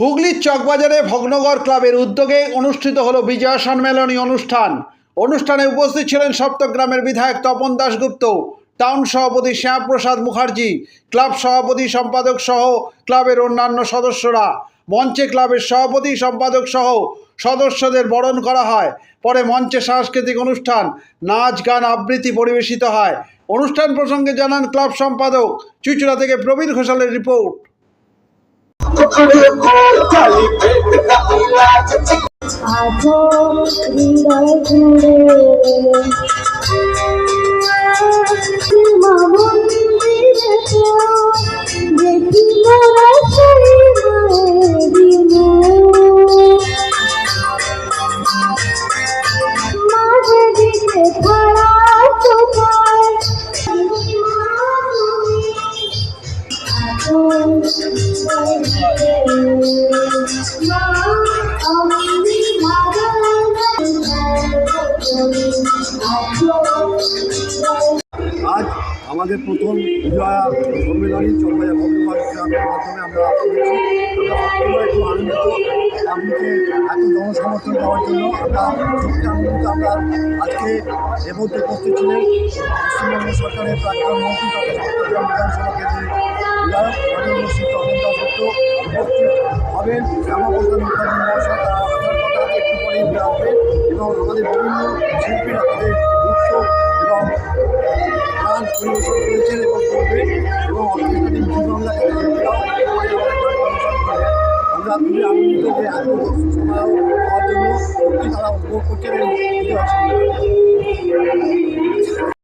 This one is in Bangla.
হুগলির চকবাজারে ভগ্নগর ক্লাবের উদ্যোগে অনুষ্ঠিত হলো বিজয়া সম্মেলনী অনুষ্ঠান। অনুষ্ঠানে উপস্থিত ছিলেন সপ্তগ্রামের বিধায়ক তপন দাশগুপ্ত, টাউন সভাপতি শ্যামপ্রসাদ মুখার্জি, ক্লাব সভাপতি সম্পাদক সহ ক্লাবের অন্যান্য সদস্যরা। মঞ্চে ক্লাবের সভাপতি সম্পাদক সহ সদস্যদের বরণ করা হয়। পরে মঞ্চে সাংস্কৃতিক অনুষ্ঠান, নাচ, গান আবৃত্তি পরিবেশিত হয়। অনুষ্ঠান প্রসঙ্গে জানান ক্লাব সম্পাদক। চুচুড়া থেকে প্রবীর ঘোষালের রিপোর্ট। আজো হৃদয় জুড়ে মন্দিরে দেখি আজ আমাদের প্রথম বিজয়া সম্মেলনী চলবাজা ভগ্নবাগ মাধ্যমে আমরা একটু আপনিকে এত জনসমর্থন দেওয়ার জন্য আমরা আজকে এ মধ্যে উপস্থিত ছিলেন পশ্চিমবঙ্গ সরকারের প্রাক্তন মন্ত্রী বিধানসভা কেন্দ্রের হবেন শ্যামাপ্রসাদ মুখার্জি মহাশয় তারা আসার কথা আছে একটু পরেই এবং আমাদের বিভিন্ন শিল্পীরা তাদের নৃত্য এবং গান পরিবেশন করেছেন এবং করবে এবং অর্থনীতি জীবনলা আমরা খুবই আনন্দিত যে এত সমারোহ হওয়ার জন্য সত্যি তারা উপভোগ করছেন